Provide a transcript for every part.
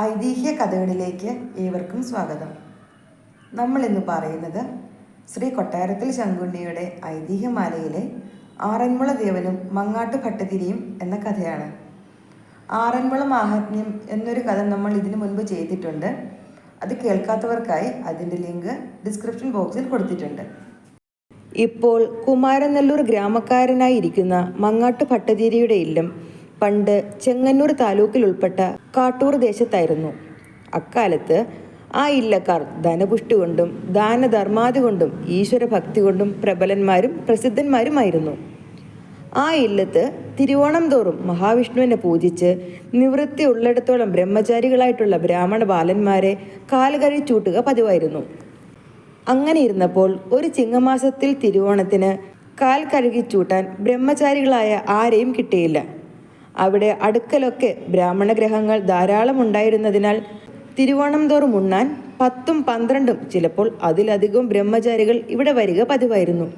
ഐതിഹ്യ കഥകളിലേക്ക് ഏവർക്കും സ്വാഗതം. നമ്മൾ ഇന്ന് പറയുന്നത് ശ്രീ കൊട്ടാരത്തിൽ ശങ്കുണ്ണിയുടെ ഐതിഹ്യമാലയിലെ ആറന്മുള ദേവനും മങ്ങാട്ട് ഭട്ടതിരിയും എന്ന കഥയാണ്. ആറന്മുള മാഹാത്മ്യം എന്നൊരു കഥ നമ്മൾ ഇതിനു മുൻപ് ചെയ്തിട്ടുണ്ട്. അത് കേൾക്കാത്തവർക്കായി അതിന്റെ ലിങ്ക് ഡിസ്ക്രിപ്ഷൻ ബോക്സിൽ കൊടുത്തിട്ടുണ്ട്. ഇപ്പോൾ കുമാരനെല്ലൂർ ഗ്രാമക്കാരനായിരിക്കുന്ന മങ്ങാട്ട് ഭട്ടതിരിയുടെ ഇല്ലം പണ്ട് ചെങ്ങന്നൂർ താലൂക്കിൽ ഉൾപ്പെട്ട കാട്ടൂർ ദേശത്തായിരുന്നു. അക്കാലത്ത് ആ ഇല്ലക്കാർ ധനപുഷ്ടി കൊണ്ടും ദാനധർമാതി കൊണ്ടും ഈശ്വരഭക്തി കൊണ്ടും പ്രബലന്മാരും പ്രസിദ്ധന്മാരുമായിരുന്നു. ആ ഇല്ലത്ത് തിരുവോണം തോറും മഹാവിഷ്ണുവിനെ പൂജിച്ച് നിവൃത്തി ഉള്ളിടത്തോളം ബ്രഹ്മചാരികളായിട്ടുള്ള ബ്രാഹ്മണ ബാലന്മാരെ കാലുകഴിച്ചൂട്ടുക പതിവായിരുന്നു. അങ്ങനെ ഇരുന്നപ്പോൾ ഒരു ചിങ്ങമാസത്തിൽ തിരുവോണത്തിന് കാൽ കഴുകിച്ചൂട്ടാൻ ബ്രഹ്മചാരികളായ ആരെയും കിട്ടിയില്ല. അവിടെ അടുക്കലൊക്കെ ബ്രാഹ്മണ ഗ്രഹങ്ങൾ ധാരാളം ഉണ്ടായിരുന്നതിനാൽ തിരുവോണം തോറും ഉണ്ണാൻ പത്തും പന്ത്രണ്ടും ചിലപ്പോൾ അതിലധികം ബ്രഹ്മചാരികൾ ഇവിടെ വരിക പതിവായിരുന്നു.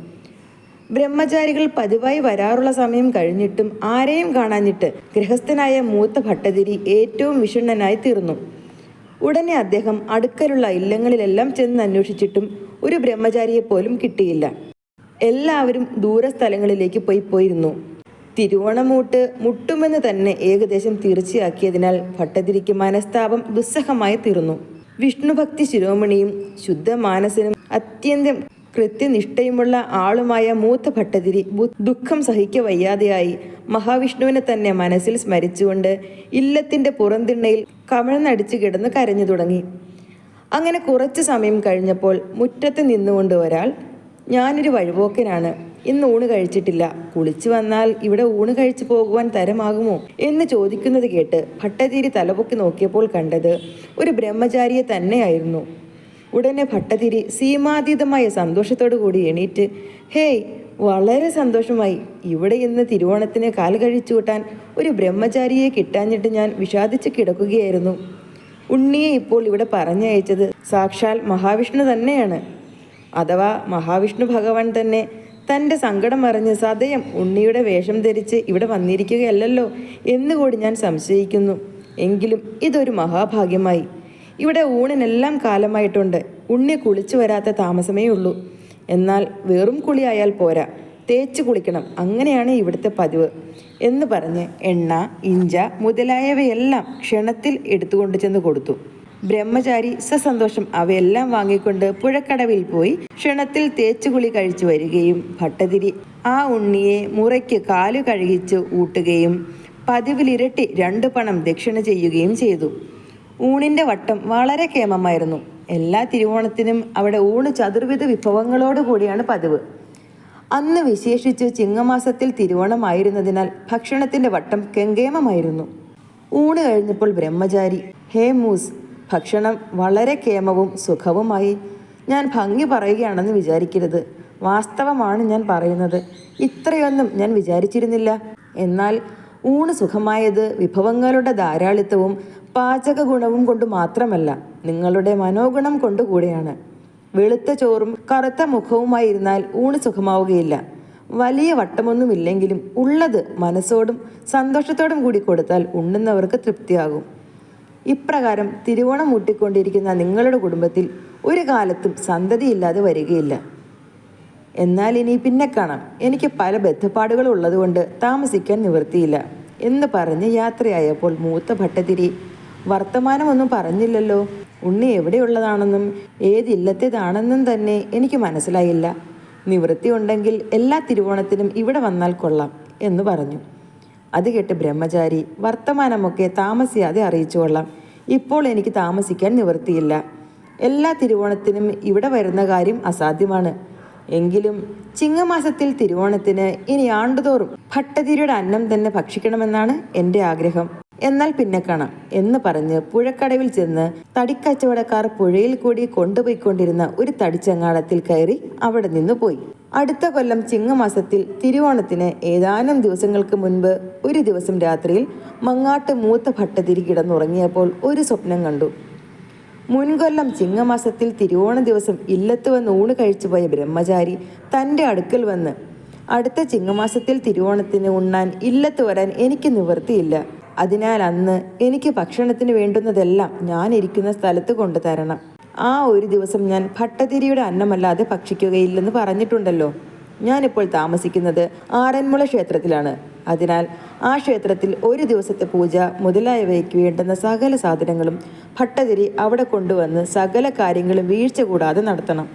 ബ്രഹ്മചാരികൾ പതിവായി വരാറുള്ള സമയം കഴിഞ്ഞിട്ടും ആരെയും കാണാഞ്ഞിട്ട് ഗൃഹസ്ഥനായ മൂത്ത ഭട്ടതിരി ഏറ്റവും വിഷണ്ണനായി തീർന്നു. ഉടനെ അദ്ദേഹം അടുക്കലുള്ള ഇല്ലങ്ങളിലെല്ലാം ചെന്ന് അന്വേഷിച്ചിട്ടും ഒരു ബ്രഹ്മചാരിയെ പോലും കിട്ടിയില്ല. എല്ലാവരും ദൂരസ്ഥലങ്ങളിലേക്ക് പോയി പോയിരുന്നു. തിരുവോണമൂട്ട് മുട്ടുമെന്ന് തന്നെ ഏകദേശം തീർച്ചയാക്കിയതിനാൽ ഭട്ടതിരിക്ക് മനസ്താപം ദുസ്സഹമായി തീർന്നു. വിഷ്ണുഭക്തി ശിരോമണിയും ശുദ്ധമാനസനും അത്യന്തം കൃത്യനിഷ്ഠയുമുള്ള ആളുമായ മൂത്ത ഭട്ടതിരി ദുഃഖം സഹിക്ക വയ്യാതെയായി മഹാവിഷ്ണുവിനെ തന്നെ മനസ്സിൽ സ്മരിച്ചുകൊണ്ട് ഇല്ലത്തിന്റെ പുറന്തിണ്ണയിൽ കമഴ്ന്നടിച്ചു കിടന്ന് കരഞ്ഞു തുടങ്ങി. അങ്ങനെ കുറച്ചു സമയം കഴിഞ്ഞപ്പോൾ മുറ്റത്ത് നിന്നുകൊണ്ട് ഒരാൾ ഞാനൊരു വഴിപോക്കനാണ്. ഇന്ന് ഊണ് കഴിച്ചിട്ടില്ല. കുളിച്ചു വന്നാൽ ഇവിടെ ഊണ് കഴിച്ചു പോകുവാൻ തരമാകുമോ? എന്ന് ചോദിക്കുന്നത് കേട്ട് ഭട്ടതിരി തലപൊക്കി നോക്കിയപ്പോൾ കണ്ടത് ഒരു ബ്രഹ്മചാരിയെ തന്നെയായിരുന്നു. ഉടനെ ഭട്ടതിരി സീമാതീതമായ സന്തോഷത്തോടു കൂടി എണീറ്റ് ഹേയ് വളരെ സന്തോഷമായി. ഇവിടെ ഇന്ന് തിരുവോണത്തിന് കാൽ കഴിച്ചു കൂട്ടാൻ ഒരു ബ്രഹ്മചാരിയെ കിട്ടാഞ്ഞിട്ട് ഞാൻ വിഷാദിച്ച് കിടക്കുകയായിരുന്നു. ഉണ്ണിയെ ഇപ്പോൾ ഇവിടെ പറഞ്ഞയച്ചത് സാക്ഷാൽ മഹാവിഷ്ണു തന്നെയാണ്. അഥവാ മഹാവിഷ്ണു ഭഗവാൻ തന്നെ തന്റെ സങ്കടം അറിഞ്ഞ് സതയം ഉണ്ണിയുടെ വേഷം ധരിച്ച് ഇവിടെ വന്നിരിക്കുകയല്ലല്ലോ എന്നുകൂടി ഞാൻ സംശയിക്കുന്നു. എങ്കിലും ഇതൊരു മഹാഭാഗ്യമായി. ഇവിടെ ഊണിനെല്ലാം കാലമായിട്ടുണ്ട്. ഉണ്ണി കുളിച്ചു വരാത്ത താമസമേ ഉള്ളൂ. എന്നാൽ വെറും കുളിയായാൽ പോരാ. തേച്ച് കുളിക്കണം. അങ്ങനെയാണ് ഇവിടുത്തെ പതിവ്. എന്ന് പറഞ്ഞ് എണ്ണ ഇഞ്ച മുതലായവയെല്ലാം ക്ഷണത്തിൽ എടുത്തുകൊണ്ട് ചെന്ന് കൊടുത്തു. ബ്രഹ്മചാരി സസന്തോഷം അവയെല്ലാം വാങ്ങിക്കൊണ്ട് പുഴക്കടവിൽ പോയി ക്ഷണത്തിൽ തേച്ചുകുളി കഴിച്ചു വരികയും ഭട്ടതിരി ആ ഉണ്ണിയെ മുറയ്ക്ക് കാലു കഴുകിച്ച് ഊട്ടുകയും പതിവിലിരട്ടി രണ്ട് പണം ദക്ഷിണ ചെയ്യുകയും ചെയ്തു. ഊണിന്റെ വട്ടം വളരെ കേമമായിരുന്നു. എല്ലാ തിരുവോണത്തിനും അവിടെ ഊണ് ചതുർവിധ വിഭവങ്ങളോട് കൂടിയാണ് പതിവ്. അന്ന് വിശേഷിച്ച് ചിങ്ങമാസത്തിൽ തിരുവോണമായിരുന്നതിനാൽ ഭക്ഷണത്തിന്റെ വട്ടം കെങ്കേമമായിരുന്നു. ഊണ് കഴിഞ്ഞപ്പോൾ ബ്രഹ്മചാരി ഹേ മൂസ് ഭക്ഷണം വളരെ കേമവും സുഖവുമായി ഞാൻ ഭംഗി പറയുകയാണെന്ന് വിചാരിക്കരുത്. വാസ്തവമാണ് ഞാൻ പറയുന്നത്. ഇത്രയൊന്നും ഞാൻ വിചാരിച്ചിരുന്നില്ല. എന്നാൽ ഊണ് സുഖമായത് വിഭവങ്ങളുടെ ധാരാളിത്തവും പാചക ഗുണവും കൊണ്ട് മാത്രമല്ല നിങ്ങളുടെ മനോഗുണം കൊണ്ടുകൂടെയാണ് വെളുത്ത ചോറും കറുത്ത മുഖവുമായിരുന്നാൽ ഊണ് സുഖമാവുകയില്ല. വലിയ വട്ടമൊന്നുമില്ലെങ്കിലും ഉള്ളത് മനസ്സോടും സന്തോഷത്തോടും കൂടി കൊടുത്താൽ ഉണ്ണുന്നവർക്ക് തൃപ്തിയാകും. ഇപ്രകാരം തിരുവോണം മുട്ടിക്കൊണ്ടിരിക്കുന്ന നിങ്ങളുടെ കുടുംബത്തിൽ ഒരു കാലത്തും സന്തതിയില്ലാതെ വരികയില്ല. എന്നാൽ ഇനി പിന്നെ കാണാം. എനിക്ക് പല ബന്ധപ്പാടുകളും ഉള്ളതുകൊണ്ട് താമസിക്കാൻ നിവൃത്തിയില്ല. എന്ന് പറഞ്ഞ് യാത്രയായപ്പോൾ മൂത്ത ഭട്ടതിരി വർത്തമാനമൊന്നും പറഞ്ഞില്ലല്ലോ. ഉണ്ണി എവിടെയുള്ളതാണെന്നും ഏതില്ലത്തേതാണെന്നും തന്നെ എനിക്ക് മനസ്സിലായില്ല. നിവൃത്തി ഉണ്ടെങ്കിൽ എല്ലാ തിരുവോണത്തിനും ഇവിടെ വന്നാൽ കൊള്ളാം എന്ന് പറഞ്ഞു. അത് കേട്ട് ബ്രഹ്മചാരി വർത്തമാനമൊക്കെ താമസിയാതെ അറിയിച്ചു കൊള്ളാം. ഇപ്പോൾ എനിക്ക് താമസിക്കാൻ നിവൃത്തിയില്ല. എല്ലാ തിരുവോണത്തിനും ഇവിടെ വരുന്ന കാര്യം അസാധ്യമാണ്. എങ്കിലും ചിങ്ങമാസത്തിൽ തിരുവോണത്തിന് ഇനി ആണ്ടുതോറും ഭട്ടതിരിയുടെ അന്നം തന്നെ ഭക്ഷിക്കണമെന്നാണ് എന്റെ ആഗ്രഹം. എന്നാൽ പിന്നെ കാണാം എന്ന് പറഞ്ഞ് പുഴക്കടവിൽ ചെന്ന് തടിക്കച്ചവടക്കാർ പുഴയിൽ കൂടി കൊണ്ടുപോയിക്കൊണ്ടിരുന്ന ഒരു തടിച്ചങ്ങാടത്തിൽ കയറി അവിടെ നിന്ന് പോയി. അടുത്ത കൊല്ലം ചിങ്ങമാസത്തിൽ തിരുവോണത്തിന് ഏതാനും ദിവസങ്ങൾക്ക് മുൻപ് ഒരു ദിവസം രാത്രിയിൽ മങ്ങാട്ട് മൂത്ത ഭട്ടതിരി കിടന്നുറങ്ങിയപ്പോൾ ഒരു സ്വപ്നം കണ്ടു. മുൻകൊല്ലം ചിങ്ങമാസത്തിൽ തിരുവോണ ദിവസം ഇല്ലത്ത് വന്ന് ഊണ് കഴിച്ചു പോയ ബ്രഹ്മചാരി തന്റെ അടുക്കൽ വന്ന് അടുത്ത ചിങ്ങമാസത്തിൽ തിരുവോണത്തിന് ഉണ്ണാൻ ഇല്ലത്ത് വരാൻ എനിക്ക് നിവൃത്തിയില്ല. അതിനാൽ അന്ന് എനിക്ക് ഭക്ഷണത്തിന് വേണ്ടുന്നതെല്ലാം ഞാൻ ഇരിക്കുന്ന സ്ഥലത്ത് കൊണ്ടുതരണം. ആ ഒരു ദിവസം ഞാൻ ഭട്ടതിരിയുടെ അന്നമല്ലാതെ ഭക്ഷിക്കുകയില്ലെന്ന് പറഞ്ഞിട്ടുണ്ടല്ലോ. ഞാനിപ്പോൾ താമസിക്കുന്നത് ആറന്മുള ക്ഷേത്രത്തിലാണ്. അതിനാൽ ആ ക്ഷേത്രത്തിൽ ഒരു ദിവസത്തെ പൂജ മുതലായവയ്ക്ക് വേണ്ടുന്ന സകല സാധനങ്ങളും ഭട്ടതിരി അവിടെ കൊണ്ടുവന്ന് സകല കാര്യങ്ങളും വീഴ്ച കൂടാതെ നടത്തണം.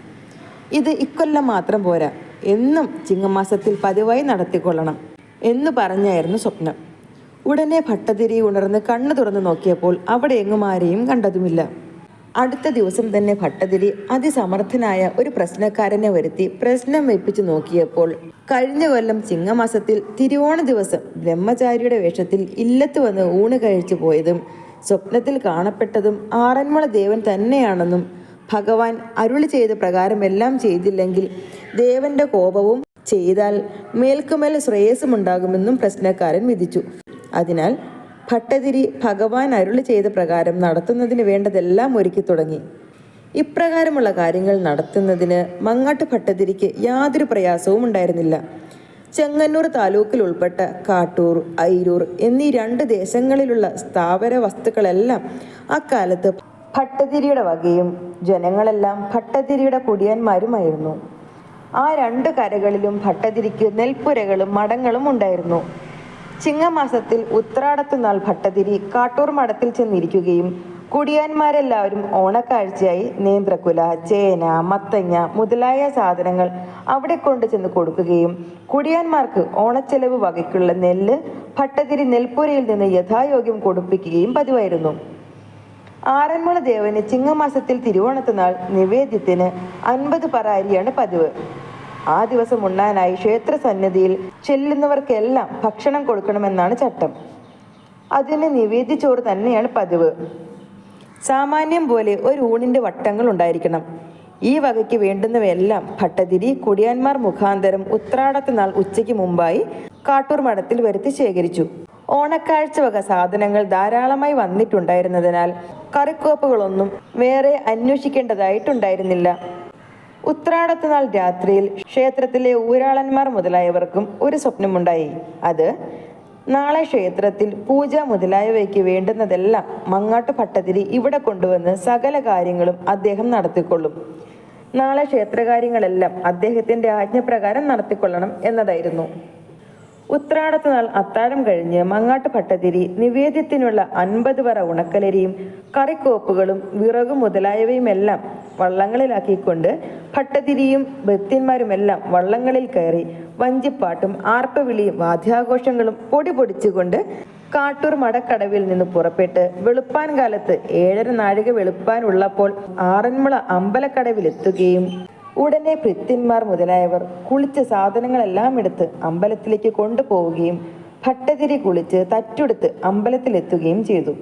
ഇത് ഇക്കൊല്ലം മാത്രം പോരാ. എന്നും ചിങ്ങമാസത്തിൽ പതിവായി നടത്തിക്കൊള്ളണം എന്ന് പറഞ്ഞായിരുന്നു സ്വപ്നം. ഉടനെ ഭട്ടതിരി ഉണർന്ന് കണ്ണു തുറന്നു നോക്കിയപ്പോൾ അവിടെ എങ്ങും ആരെയും കണ്ടതുമില്ല. അടുത്ത ദിവസം തന്നെ ഭട്ടതിരി അതിസമർത്ഥനായ ഒരു പ്രശ്നക്കാരനെ വരുത്തി പ്രശ്നം വെപ്പിച്ചു നോക്കിയപ്പോൾ കഴിഞ്ഞ കൊല്ലം ചിങ്ങമാസത്തിൽ തിരുവോണ ദിവസം ബ്രഹ്മചാരിയുടെ വേഷത്തിൽ ഇല്ലത്ത് വന്ന് ഊണ് കഴിച്ചു പോയതും സ്വപ്നത്തിൽ കാണപ്പെട്ടതും ആറന്മുള ദേവൻ തന്നെയാണെന്നും ഭഗവാൻ അരുളി ചെയ്ത പ്രകാരമെല്ലാം ചെയ്തില്ലെങ്കിൽ ദേവന്റെ കോപവും ചെയ്താൽ മേൽക്കുമേൽ ശ്രേയസ്സുമുണ്ടാകുമെന്നും പ്രശ്നക്കാരൻ വിധിച്ചു. അതിനാൽ ഭട്ടതിരി ഭഗവാൻ അരുളി ചെയ്ത പ്രകാരം നടത്തുന്നതിന് വേണ്ടതെല്ലാം ഒരുക്കി തുടങ്ങി. ഇപ്രകാരമുള്ള കാര്യങ്ങൾ നടത്തുന്നതിന് മങ്ങാട്ട് ഭട്ടതിരിക്ക് യാതൊരു പ്രയാസവും ഉണ്ടായിരുന്നില്ല. ചെങ്ങന്നൂർ താലൂക്കിൽ ഉൾപ്പെട്ട കാട്ടൂർ ഐരൂർ എന്നീ രണ്ട് ദേശങ്ങളിലുള്ള സ്ഥാവര വസ്തുക്കളെല്ലാം അക്കാലത്ത് ഭട്ടതിരിയുടെ വകയും ജനങ്ങളെല്ലാം ഭട്ടതിരിയുടെ കുടിയന്മാരുമായിരുന്നു. ആ രണ്ട് കരകളിലും ഭട്ടതിരിക്ക് നെൽപ്പുരകളും മടങ്ങളും ഉണ്ടായിരുന്നു. ചിങ്ങമാസത്തിൽ ഉത്രാടത്തുനാൾ ഭട്ടതിരി കാട്ടൂർ മഠത്തിൽ ചെന്നിരിക്കുകയും കുടിയാന്മാരെല്ലാവരും ഓണക്കാഴ്ചയായി നേന്ത്രക്കുല ചേന മത്തങ്ങ മുതലായ സാധനങ്ങൾ അവിടെ കൊണ്ടു ചെന്ന് കൊടുക്കുകയും കുടിയാന്മാർക്ക് ഓണച്ചെലവ് വകയ്ക്കുള്ള നെല്ല് ഭട്ടതിരി നെൽപ്പുരയിൽ നിന്ന് യഥായോഗ്യം കൊടുപ്പിക്കുകയും പതിവായിരുന്നു. ആറന്മുള ദേവന് ചിങ്ങമാസത്തിൽ തിരുവോണത്തുനാൾ നിവേദ്യത്തിന് അൻപത് പറാരിയാണ് പതിവ്. ആ ദിവസം ഉണ്ണാനായി ക്ഷേത്ര സന്നിധിയിൽ ചെല്ലുന്നവർക്കെല്ലാം ഭക്ഷണം കൊടുക്കണമെന്നാണ് ചട്ടം. അതിന് നിവേദിച്ചോറ് തന്നെയാണ് പതിവ്. സാമാന്യം പോലെ ഒരു ഊണിന്റെ വട്ടങ്ങൾ ഉണ്ടായിരിക്കണം. ഈ വകയ്ക്ക് വേണ്ടുന്നവയെല്ലാം ഭട്ടതിരി കുടിയാന്മാർ മുഖാന്തരം ഉത്രാടത്തിനാൾ ഉച്ചയ്ക്ക് മുമ്പായി കാട്ടൂർ മഠത്തിൽ വരുത്തി ശേഖരിച്ചു. ഓണക്കാഴ്ച വക സാധനങ്ങൾ ധാരാളമായി വന്നിട്ടുണ്ടായിരുന്നതിനാൽ കറിക്കോപ്പുകളൊന്നും വേറെ അന്വേഷിക്കേണ്ടതായിട്ടുണ്ടായിരുന്നില്ല. ഉത്രാടത്ത് നാൾ രാത്രിയിൽ ക്ഷേത്രത്തിലെ ഊരാളന്മാർ മുതലായവർക്കും ഒരു സ്വപ്നമുണ്ടായി. അത് നാളെ ക്ഷേത്രത്തിൽ പൂജ മുതലായവയ്ക്ക് വേണ്ടുന്നതെല്ലാം മങ്ങാട്ട് ഭട്ടതിരി ഇവിടെ കൊണ്ടുവന്ന് സകല കാര്യങ്ങളും അദ്ദേഹം നടത്തിക്കൊള്ളും. നാളെ ക്ഷേത്രകാര്യങ്ങളെല്ലാം അദ്ദേഹത്തിന്റെ ആജ്ഞപ്രകാരം നടത്തിക്കൊള്ളണം എന്നതായിരുന്നു. ഉത്രാടത്ത് നാൾ അത്താഴം കഴിഞ്ഞ് മങ്ങാട്ട് ഭട്ടതിരി നിവേദ്യത്തിനുള്ള അൻപത് വറ ഉണക്കലരിയും കറിക്കോപ്പുകളും വിറകും മുതലായവയുമെല്ലാം വള്ളങ്ങളിലാക്കിക്കൊണ്ട് ഭട്ടതിരിയും ഭൃത്യന്മാരുമെല്ലാം വള്ളങ്ങളിൽ കയറി വഞ്ചിപ്പാട്ടും ആർപ്പവിളിയും വാദ്യാഘോഷങ്ങളും പൊടി പൊടിച്ചുകൊണ്ട് കാട്ടൂർ മടക്കടവിൽ നിന്ന് പുറപ്പെട്ട് വെളുപ്പാൻ കാലത്ത് ഏഴര നാഴിക വെളുപ്പാൻ ഉള്ളപ്പോൾ ആറന്മുള അമ്പലക്കടവിലെത്തുകയും ഉടനെ ഭൃത്യന്മാർ മുതലായവർ കുളിച്ച സാധനങ്ങളെല്ലാം എടുത്ത് അമ്പലത്തിലേക്ക് കൊണ്ടുപോവുകയും ഭട്ടതിരി കുളിച്ച് തറ്റെടുത്ത് അമ്പലത്തിലെത്തുകയും ചെയ്തു.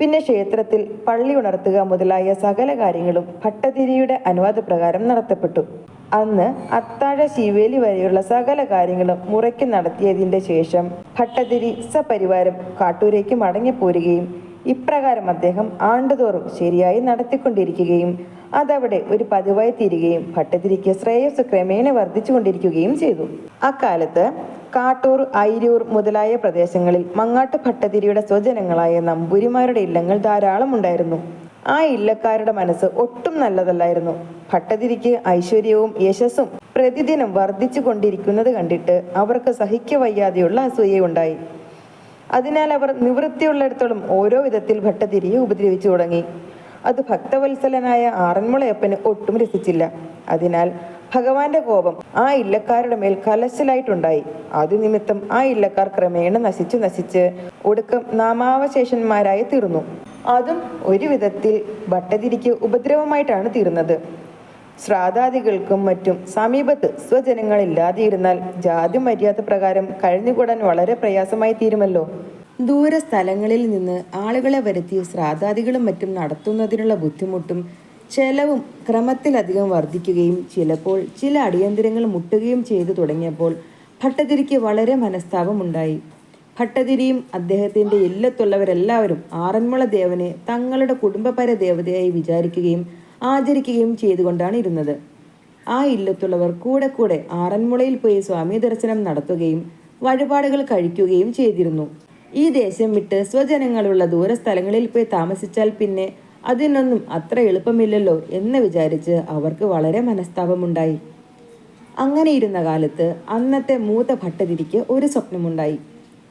പിന്നെ ക്ഷേത്രത്തിൽ പള്ളി ഉണർത്തുക മുതലായ സകല കാര്യങ്ങളും ഭട്ടതിരിയുടെ അനുവാദപ്രകാരം നടത്തപ്പെട്ടു. അന്ന് അത്താഴ ശിവേലി വരെയുള്ള സകല കാര്യങ്ങളും മുറയ്ക്ക് നടത്തിയതിന്റെ ശേഷം ഭട്ടതിരി സപരിവാരം കാട്ടൂരേക്ക് മടങ്ങിപ്പോരുകയും ഇപ്രകാരം അദ്ദേഹം ആണ്ടുതോറും ശരിയായി നടത്തിക്കൊണ്ടിരിക്കുകയും അതവിടെ ഒരു പതിവായി തീരുകയും ഭട്ടതിരിക്ക് ശ്രേയസ് ക്രമേണ വർദ്ധിച്ചുകൊണ്ടിരിക്കുകയും ചെയ്തു. അക്കാലത്ത് കാട്ടൂർ ഐരൂർ മുതലായ പ്രദേശങ്ങളിൽ മങ്ങാട്ട് ഭട്ടതിരിയുടെ സ്വജനങ്ങളായ നമ്പൂരിമാരുടെ ഇല്ലങ്ങൾ ധാരാളം ഉണ്ടായിരുന്നു. ആ ഇല്ലക്കാരുടെ മനസ്സ് ഒട്ടും നല്ലതല്ലായിരുന്നു. ഭട്ടതിരിക്ക് ഐശ്വര്യവും യശസ്സും പ്രതിദിനം വർദ്ധിച്ചു കൊണ്ടിരിക്കുന്നത് കണ്ടിട്ട് അവർക്ക് സഹിക്കവയ്യാതെയുള്ള അസൂയയുണ്ടായി അതിനാൽ അവർ നിവൃത്തിയുള്ളിടത്തോളം ഓരോ വിധത്തിൽ ഭട്ടതിരിയെ ഉപദ്രവിച്ചു തുടങ്ങി. അത് ഭക്തവത്സലനായ ആറന്മുളയപ്പന് ഒട്ടും രസിച്ചില്ല. അതിനാൽ ഭഗവാന്റെ കോപം ആ ഇല്ലക്കാരുടെ മേൽ കലശലായിട്ടുണ്ടായി. അത് നിമിത്തം ആ ഇല്ലക്കാർ ക്രമേണ നശിച്ചു നശിച്ച് ഒടുക്കം നാമാവശേഷന്മാരായി തീർന്നു. അതും ഒരു വിധത്തിൽ ഭട്ടതിരിക്ക് ഉപദ്രവമായിട്ടാണ് തീർന്നത് ശ്രാദ്ധാദികൾക്കും മറ്റും സമീപത്ത് സ്വജനങ്ങളില്ലാതിരുന്നാൽ ജാതി മര്യാദ പ്രകാരം കഴിഞ്ഞുകൂടാൻ വളരെ പ്രയാസമായി തീരുമല്ലോ. ദൂര സ്ഥലങ്ങളിൽ നിന്ന് ആളുകളെ വരുത്തി ശ്രാദ്ധാദികളും മറ്റും നടത്തുന്നതിനുള്ള ബുദ്ധിമുട്ടും ചെലവും ക്രമത്തിലധികം വർദ്ധിക്കുകയും ചിലപ്പോൾ ചില അടിയന്തരങ്ങൾ മുട്ടുകയും ചെയ്തു തുടങ്ങിയപ്പോൾ ഭട്ടതിരിക്ക് വളരെ മനസ്താപമുണ്ടായി ഭട്ടതിരിയും അദ്ദേഹത്തിന്റെ ഇല്ലത്തുള്ളവരെല്ലാവരും ആറന്മുള ദേവനെ തങ്ങളുടെ കുടുംബപര ദേവതയായി വിചാരിക്കുകയും ആചരിക്കുകയും ചെയ്തുകൊണ്ടാണ് ഇരുന്നത്. ആ ഇല്ലത്തുള്ളവർ കൂടെ കൂടെ ആറന്മുളയിൽ പോയി സ്വാമി ദർശനം നടത്തുകയും വഴിപാടുകൾ കഴിക്കുകയും ചെയ്തിരുന്നു. ഈ ദേശം വിട്ട് സ്വജനങ്ങളുള്ള ദൂരസ്ഥലങ്ങളിൽ പോയി താമസിച്ചാൽ പിന്നെ അതിനൊന്നും അത്ര എളുപ്പമില്ലല്ലോ എന്ന് വിചാരിച്ച് അവർക്ക് വളരെ മനസ്താപമുണ്ടായി. അങ്ങനെ ഇരുന്ന കാലത്ത് അന്നത്തെ മൂത്ത ഭട്ടതിരിക്ക് ഒരു സ്വപ്നമുണ്ടായി.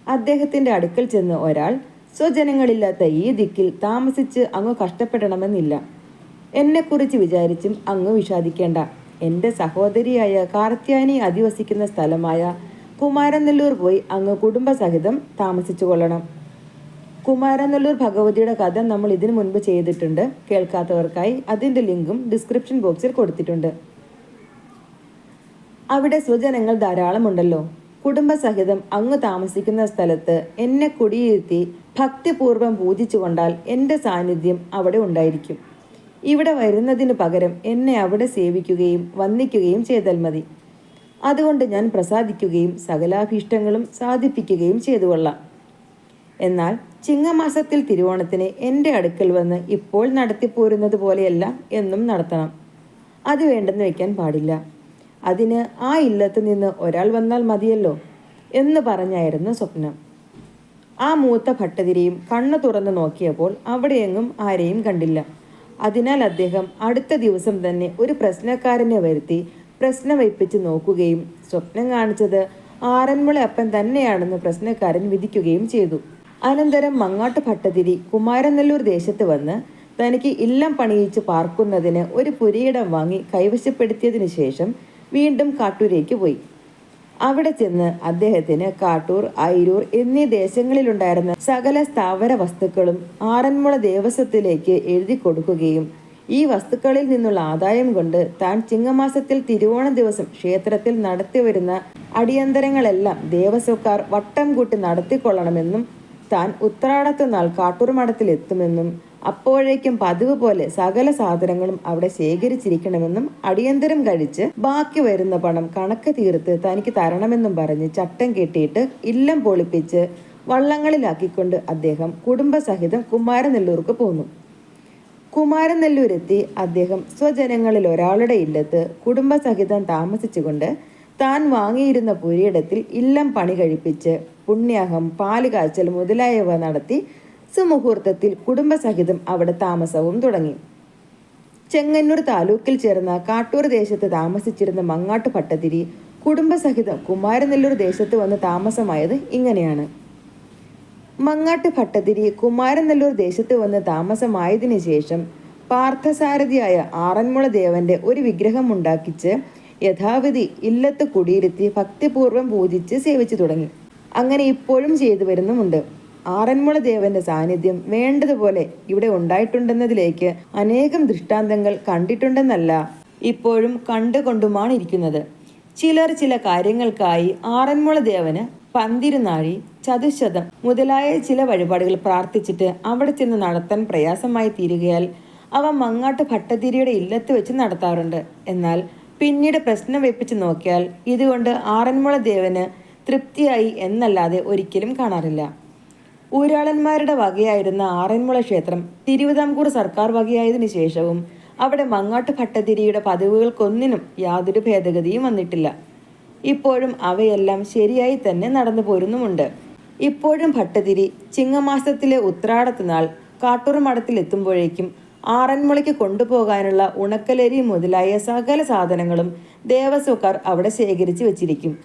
അദ്ദേഹത്തിന്റെ അടുക്കൽ ചെന്ന് ഒരാൾ സ്വജനങ്ങളില്ലാത്ത ഈ ദിക്കിൽ താമസിച്ച് അങ്ങ് കഷ്ടപ്പെടണമെന്നില്ല. എന്നെക്കുറിച്ച് വിചാരിച്ചും അങ്ങ് വിഷാദിക്കേണ്ട. എന്റെ സഹോദരിയായ കാർത്യാനി അധിവസിക്കുന്ന സ്ഥലമായ കുമാരനെല്ലൂർ പോയി അങ്ങ് കുടുംബസഹിതം താമസിച്ചു കൊള്ളണം കുമാരനെല്ലൂർ ഭഗവതിയുടെ കഥ നമ്മൾ ഇതിനു മുൻപ് ചെയ്തിട്ടുണ്ട്. കേൾക്കാത്തവർക്കായി അതിന്റെ ലിങ്കും ഡിസ്ക്രിപ്ഷൻ ബോക്സിൽ കൊടുത്തിട്ടുണ്ട്. അവിടെ സ്വജനങ്ങൾ ധാരാളമുണ്ടല്ലോ കുടുംബസഹിതം അങ്ങ് താമസിക്കുന്ന സ്ഥലത്ത് എന്നെ കുടിയിരുത്തി ഭക്തിപൂർവം പൂജിച്ചു കൊണ്ടാൽ എന്റെ സാന്നിധ്യം അവിടെ ഉണ്ടായിരിക്കും. ഇവിടെ വരുന്നതിന് പകരം എന്നെ അവിടെ സേവിക്കുകയും വന്ദിക്കുകയും ചെയ്താൽ മതി. അതുകൊണ്ട് ഞാൻ പ്രസാദിക്കുകയും സകലാഭീഷ്ടങ്ങളും സാധിപ്പിക്കുകയും ചെയ്തു കൊള്ളാം. എന്നാൽ ചിങ്ങമാസത്തിൽ തിരുവോണത്തിന് എന്റെ അടുക്കൽ വന്ന് ഇപ്പോൾ നടത്തിപ്പോരുന്നത് പോലെയല്ല എന്നും നടത്തണം. അത് വേണ്ടെന്ന് വയ്ക്കാൻ പാടില്ല. അതിന് ആ ഇല്ലത്ത് നിന്ന് ഒരാൾ വന്നാൽ മതിയല്ലോ എന്ന് പറഞ്ഞായിരുന്നു സ്വപ്നം. ആ മൂത്ത ഭട്ടതിരിയും കണ്ണു തുറന്നു നോക്കിയപ്പോൾ അവിടെയെങ്ങും ആരെയും കണ്ടില്ല. അതിനാൽ അദ്ദേഹം അടുത്ത ദിവസം തന്നെ ഒരു പ്രശ്നക്കാരനെ വരുത്തി പ്രശ്നം വയ്പ്പിച്ച് നോക്കുകയും സ്വപ്നം കാണിച്ചത് ആറന്മുള അപ്പൻ തന്നെയാണെന്ന് പ്രശ്നക്കാരൻ വിധിക്കുകയും ചെയ്തു. അനന്തരം മങ്ങാട്ട് ഭട്ടതിരി കുമാരനെല്ലൂർ ദേശത്ത് വന്ന് തനിക്ക് ഇല്ലം പണിയിച്ച് പാർക്കുന്നതിന് ഒരു പുരിയിടം വാങ്ങി കൈവശപ്പെടുത്തിയതിനു ശേഷം വീണ്ടും കാട്ടൂരേക്ക് പോയി. അവിടെ ചെന്ന് അദ്ദേഹത്തിന് കാട്ടൂർ ഐരൂർ എന്നീ ദേശങ്ങളിലുണ്ടായിരുന്ന സകല സ്ഥാവര വസ്തുക്കളും ആറന്മുള ദേവസ്വത്തിലേക്ക് എഴുതി കൊടുക്കുകയും ഈ വസ്തുക്കളിൽ നിന്നുള്ള ആദായം കൊണ്ട് താൻ ചിങ്ങമാസത്തിൽ തിരുവോണ ദിവസം ക്ഷേത്രത്തിൽ നടത്തിവരുന്ന അടിയന്തരങ്ങളെല്ലാം ദേവസ്വക്കാർ വട്ടം കൂട്ടി നടത്തിക്കൊള്ളണമെന്നും താൻ ഉത്രാടത്തുനാൾ കാട്ടൂർ മഠത്തിൽ എത്തുമെന്നും അപ്പോഴേക്കും പതിവ് പോലെ സകല സാധനങ്ങളും അവിടെ ശേഖരിച്ചിരിക്കണമെന്നും അടിയന്തരം കഴിച്ച് ബാക്കി വരുന്ന പണം കണക്ക് തീർത്ത് തനിക്ക് തരണമെന്നും പറഞ്ഞ് ചട്ടം കെട്ടിയിട്ട് ഇല്ലം പൊളിപ്പിച്ച് വള്ളങ്ങളിലാക്കിക്കൊണ്ട് അദ്ദേഹം കുടുംബസഹിതം കുമാരനെല്ലൂർക്ക് പോന്നു. കുമാരനെല്ലൂരെത്തി അദ്ദേഹം സ്വജനങ്ങളിൽ ഒരാളുടെ ഇല്ലത്ത് കുടുംബസഹിതം താമസിച്ചുകൊണ്ട് താൻ വാങ്ങിയിരുന്ന പുരിയിടത്തിൽ ഇല്ലം പണി കഴിപ്പിച്ച് പുണ്യാഹം പാൽ കാച്ചൽ മുതലായവ നടത്തി സുമുഹൂർത്തത്തിൽ കുടുംബസഹിതം അവിടെ താമസവും തുടങ്ങി. ചെങ്ങന്നൂർ താലൂക്കിൽ ചേർന്ന കാട്ടൂർ ദേശത്ത് താമസിച്ചിരുന്ന മങ്ങാട്ട് ഭട്ടതിരി കുടുംബസഹിതം കുമാരനെല്ലൂർ ദേശത്ത് വന്ന് താമസമായത് ഇങ്ങനെയാണ്. മങ്ങാട്ട് ഭട്ടതിരി കുമാരനല്ലൂർ ദേശത്ത് വന്ന് താമസമായതിനു ശേഷം പാർത്ഥസാരഥിയായ ആറന്മുള ദേവന്റെ ഒരു വിഗ്രഹം ഉണ്ടാക്കിച്ച് യഥാവിധി ഇല്ലത്ത് കുടിയിരുത്തി ഭക്തിപൂർവം പൂജിച്ച് സേവിച്ചു തുടങ്ങി. അങ്ങനെ ഇപ്പോഴും ചെയ്തു വരുന്നുമുണ്ട്. ആറന്മുള ദേവന്റെ സാന്നിധ്യം വേണ്ടതുപോലെ ഇവിടെ ഉണ്ടായിട്ടുണ്ടെന്നതിലേക്ക് അനേകം ദൃഷ്ടാന്തങ്ങൾ കണ്ടിട്ടുണ്ടെന്നല്ല ഇപ്പോഴും കണ്ടുകൊണ്ടുമാണ് ഇരിക്കുന്നത് ചിലർ ചില കാര്യങ്ങൾക്കായി ആറന്മുള ദേവന് പന്തിരുനാഴി ചതുശതം മുതലായ ചില വഴിപാടുകൾ പ്രാർത്ഥിച്ചിട്ട് അവിടെ ചെന്ന് നടത്താൻ പ്രയാസമായി തീരുകയാൽ അവ മങ്ങാട്ട് ഭട്ടതിരിയുടെ ഇല്ലത്ത് വെച്ച് നടത്താറുണ്ട്. എന്നാൽ പിന്നീട് പ്രശ്നം വെപ്പിച്ച് നോക്കിയാൽ ഇതുകൊണ്ട് ആറന്മുള ദേവന് തൃപ്തിയായി എന്നല്ലാതെ ഒരിക്കലും കാണാറില്ല. ഊരാളന്മാരുടെ വകയായിരുന്ന ആറന്മുള ക്ഷേത്രം തിരുവിതാംകൂർ സർക്കാർ വകയായതിനു ശേഷവും അവിടെ മങ്ങാട്ട് ഭട്ടതിരിയുടെ പതിവുകൾക്കൊന്നിനും യാതൊരു ഭേദഗതിയും വന്നിട്ടില്ല. ഇപ്പോഴും അവയെല്ലാം ശരിയായി തന്നെ നടന്നു പോരുന്നുമുണ്ട്. ഇപ്പോഴും ഭട്ടതിരി ചിങ്ങമാസത്തിലെ ഉത്രാടത്തിനാൾ കാട്ടൂർ മഠത്തിൽ എത്തുമ്പോഴേക്കും ആറന്മുളയ്ക്ക് കൊണ്ടുപോകാനുള്ള ഉണക്കലരി മുതലായ സകല സാധനങ്ങളും ദേവസ്വക്കാർ അവിടെ ശേഖരിച്ചു വച്ചിരിക്കും.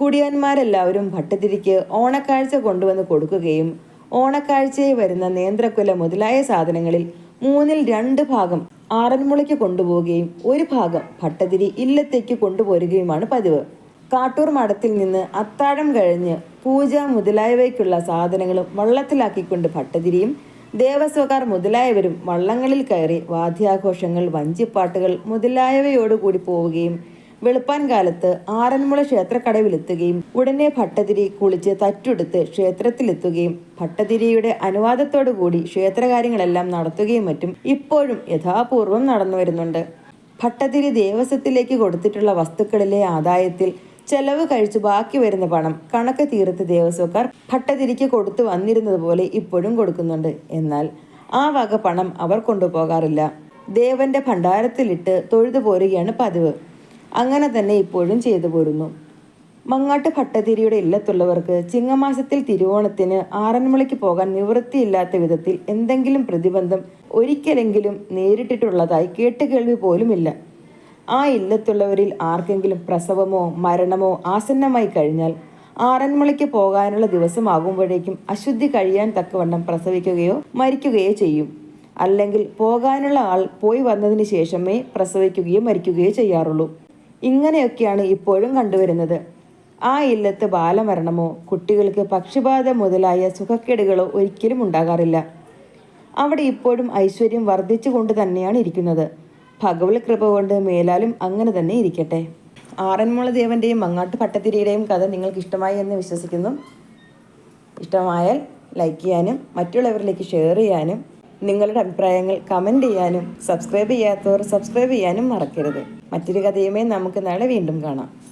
കുടിയന്മാരെല്ലാവരും ഭട്ടതിരിക്ക് ഓണക്കാഴ്ച കൊണ്ടുവന്ന് കൊടുക്കുകയും ഓണക്കാഴ്ചയിൽ വരുന്ന നേന്ത്രക്കുല മുതലായ സാധനങ്ങളിൽ മൂന്നിൽ രണ്ട് ഭാഗം ആറന്മുളയ്ക്ക് കൊണ്ടുപോവുകയും ഒരു ഭാഗം ഭട്ടതിരി ഇല്ലത്തേക്ക് കൊണ്ടുപോരുകയുമാണ് പതിവ്. കാട്ടൂർ മഠത്തിൽ നിന്ന് അത്താഴം കഴിഞ്ഞ് പൂജ മുതലായവയ്ക്കുള്ള സാധനങ്ങളും വള്ളത്തിലാക്കിക്കൊണ്ട് ഭട്ടതിരിയും ദേവസ്വകാർ മുതലായവരും വള്ളങ്ങളിൽ കയറി വാദ്യാഘോഷങ്ങൾ വഞ്ചിപ്പാട്ടുകൾ മുതലായവയോടുകൂടി പോവുകയും വെളുപ്പാൻ കാലത്ത് ആറന്മുള ക്ഷേത്രക്കടവിലെത്തുകയും ഉടനെ ഭട്ടതിരി കുളിച്ച് തറ്റുടുത്ത് ക്ഷേത്രത്തിലെത്തുകയും ഭട്ടതിരിയുടെ അനുവാദത്തോടുകൂടി ക്ഷേത്രകാര്യങ്ങളെല്ലാം നടത്തുകയും മറ്റും ഇപ്പോഴും യഥാപൂർവം നടന്നു വരുന്നുണ്ട് ഭട്ടതിരി ദേവസ്വത്തിലേക്ക് കൊടുത്തിട്ടുള്ള വസ്തുക്കളിലെ ആദായത്തിൽ ചെലവ് കഴിച്ചു ബാക്കി വരുന്ന പണം കണക്ക് തീർത്ത് ദേവസ്വക്കാർ ഭട്ടതിരിക്ക് കൊടുത്തു വന്നിരുന്നത് പോലെ ഇപ്പോഴും കൊടുക്കുന്നുണ്ട്. എന്നാൽ ആ വക പണം അവർ കൊണ്ടുപോകാറില്ല. ദേവന്റെ ഭണ്ഡാരത്തിലിട്ട് തൊഴുതു പോരുകയാണ് പതിവ്. അങ്ങനെ തന്നെ ഇപ്പോഴും ചെയ്തു പോരുന്നു. മങ്ങാട്ട് ഭട്ടതിരിയുടെ ഇല്ലത്തുള്ളവർക്ക് ചിങ്ങമാസത്തിൽ തിരുവോണത്തിന് ആറന്മുളയ്ക്ക് പോകാൻ നിവൃത്തിയില്ലാത്ത വിധത്തിൽ എന്തെങ്കിലും പ്രതിബന്ധം ഒരിക്കലെങ്കിലും നേരിട്ടിട്ടുള്ളതായി കേട്ടുകേൾവി പോലുമില്ല. ആ ഇല്ലത്തുള്ളവരിൽ ആർക്കെങ്കിലും പ്രസവമോ മരണമോ ആസന്നമായി കഴിഞ്ഞാൽ ആറന്മുളയ്ക്ക് പോകാനുള്ള ദിവസമാകുമ്പോഴേക്കും അശുദ്ധി കഴിയാൻ തക്കവണ്ണം പ്രസവിക്കുകയോ മരിക്കുകയോ ചെയ്യും. അല്ലെങ്കിൽ പോകാനുള്ള ആൾ പോയി വന്നതിന് ശേഷമേ പ്രസവിക്കുകയോ മരിക്കുകയോ ചെയ്യാറുള്ളൂ. ഇങ്ങനെയൊക്കെയാണ് ഇപ്പോഴും കണ്ടുവരുന്നത്. ആ ഇല്ലത്ത് ബാലമരണമോ കുട്ടികൾക്ക് പക്ഷിബാധ മുതലായ സുഖക്കേടുകളോ ഒരിക്കലും ഉണ്ടാകാറില്ല. അവിടെ ഇപ്പോഴും ഐശ്വര്യം വർദ്ധിച്ചുകൊണ്ട് തന്നെയാണ് ഇരിക്കുന്നത്. ഭഗവത് കൃപ കൊണ്ട് മേലാലും അങ്ങനെ തന്നെ ഇരിക്കട്ടെ. ആറന്മുള ദേവന്റെയും മങ്ങാട്ട് ഭട്ടത്തിരിയുടെയും കഥ നിങ്ങൾക്ക് ഇഷ്ടമായി എന്ന് വിശ്വസിക്കുന്നു. ഇഷ്ടമായാൽ ലൈക്ക് ചെയ്യാനും മറ്റുള്ളവരിലേക്ക് ഷെയർ ചെയ്യാനും നിങ്ങളുടെ അഭിപ്രായങ്ങൾ കമന്റ് ചെയ്യാനും സബ്സ്ക്രൈബ് ചെയ്യാത്തവർ സബ്സ്ക്രൈബ് ചെയ്യാനും മറക്കരുത്. മറ്റൊരു കഥയുമേ നമുക്ക് നാളെ വീണ്ടും കാണാം.